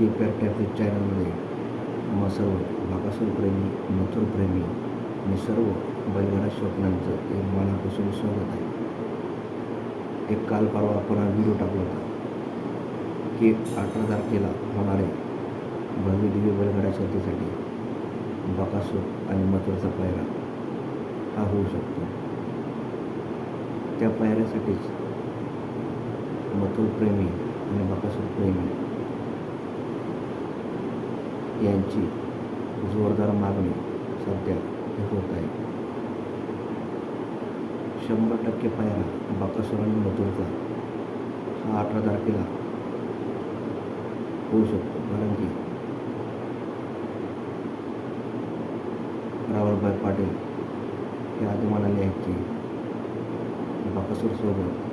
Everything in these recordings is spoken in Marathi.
की पी चॅनलमध्ये मग सर्व बाकासूरप्रेमी मथुरप्रेमी आणि सर्व बैलगाडा स्वप्नांचं एक मनापासून स्वागत आहे. एक काल परवा आपण हा व्हिडिओ टाकला होता की अठरा तारखेला होणारे भव्य दिव्य बैलगाडा शर्तीसाठी बाकासूर आणि मथुरचा पायरा हा होऊ शकतो. त्या पायऱ्यासाठीच मथुरप्रेमी आणि बाका यांची जोरदार मागणी सध्या होत आहे. शंभर टक्के पायरा बकासूर आणि हा अठरा तारखेला होऊ शकतो कारण की रावलभाई पाटील हे आधी म्हणाले आहेत की बकासूरसोबत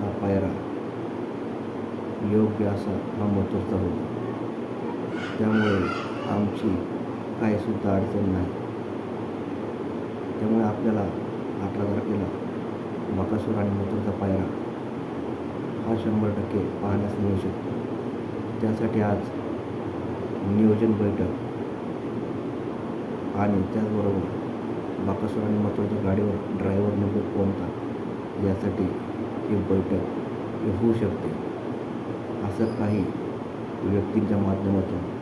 हा पायरा योग्य असा हा मधुरचा होता. त्यामुळे आमची काहीसुद्धा अडचण नाही. त्यामुळे आपल्याला अठरा तारखेला बकासूर आणि मथुरचा पायरा हा शंभर टक्के पाहण्यास मिळू शकतो. त्यासाठी आज नियोजन बैठक आणि त्याचबरोबर बाकासूर आणि मथुरच्या गाडीवर ड्रायव्हर नेमकं कोणता यासाठी ही बैठक होऊ शकते. असं काही व्यक्तींच्या माध्यमातून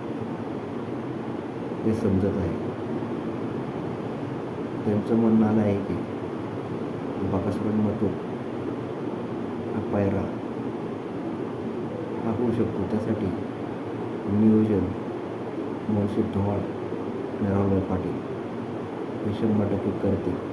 हे समजत आहे. त्यांचं म्हणणं आलं आहे की बाकासपण आणि हा पायरा हा होऊ शकतो. त्यासाठी नियोजन मुळशी धोवाळ आणि पाटील हे शंभर टक्के करतील.